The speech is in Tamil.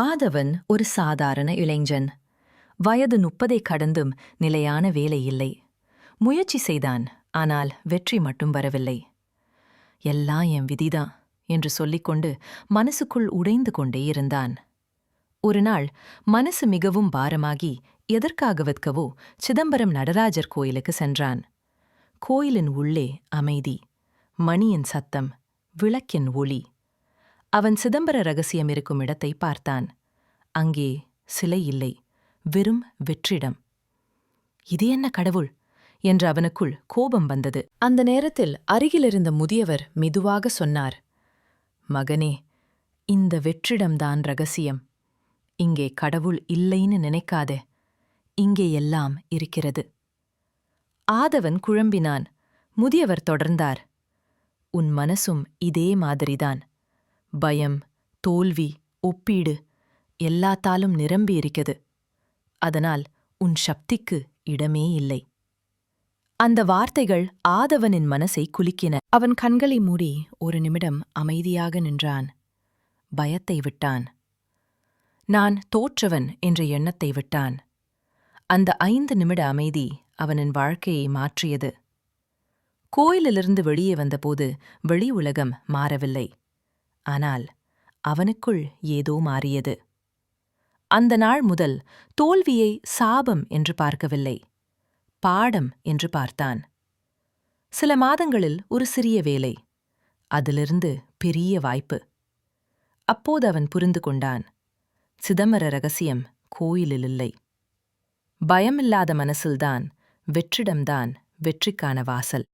ஆதவன் ஒரு சாதாரண இளைஞன். வயது முப்பதை கடந்தும் நிலையான வேலை இல்லை. முயற்சி செய்தான் ஆனால் வெற்றி மட்டும் வரவில்லை. எல்லாம் என் விதிதான் என்று சொல்லிக்கொண்டு மனசுக்குள் உடைந்து கொண்டே இருந்தான். ஒரு நாள் மனசு மிகவும் பாரமாகி எதற்காக விற்கவோ சிதம்பரம் நடராஜர் கோயிலுக்கு சென்றான். கோயிலின் உள்ளே அமைதி மணியின் சத்தம் விளக்கின் ஒளி. அவன் சிதம்பர ரகசியம் இருக்கும் இடத்தை பார்த்தான். அங்கே சிலை இல்லை. வெறும் வெற்றிடம். இது என்ன கடவுள்? என்று அவனுக்குள் கோபம் வந்தது. அந்த நேரத்தில் அருகிலிருந்த முதியவர் மெதுவாக சொன்னார் மகனே இந்த வெற்றிடம்தான் ரகசியம். இங்கே கடவுள் இல்லைன்னு நினைக்காதே. இங்கே எல்லாம் இருக்கிறது. ஆதவன் குழம்பினான். முதியவர் தொடர்ந்தார் உன் மனசும் இதே மாதிரிதான். பயம் தோல்வி ஒப்பீடு எல்லாத்தாலும் நிரம்பி அதனால் உன் சக்திக்கு இடமே இல்லை. அந்த வார்த்தைகள் ஆதவனின் மனசை குலுக்கின. அவன் கண்களை மூடி ஒரு நிமிடம் அமைதியாக நின்றான். பயத்தை விட்டான். நான் தோற்றவன் என்ற எண்ணத்தை விட்டான். அந்த ஐந்து நிமிட அமைதி அவனின் வாழ்க்கையை மாற்றியது. கோயிலிலிருந்து வெளியே வந்தபோது வெளி உலகம் மாறவில்லை. ஆனால் அவனுக்குள் ஏதோ மாறியது. அந்த நாள் முதல் தோல்வியை சாபம் என்று பார்க்கவில்லை பாடம் என்று பார்த்தான். சில மாதங்களில் ஒரு சிறிய வேலை அதிலிருந்து பெரிய வாய்ப்பு. அப்போது அவன் புரிந்து கொண்டான் சிதம்பர ரகசியம் கோயிலில் இல்லை. பயமில்லாத மனசில்தான் வெற்றிடம்தான் வெற்றிக்கான வாசல்.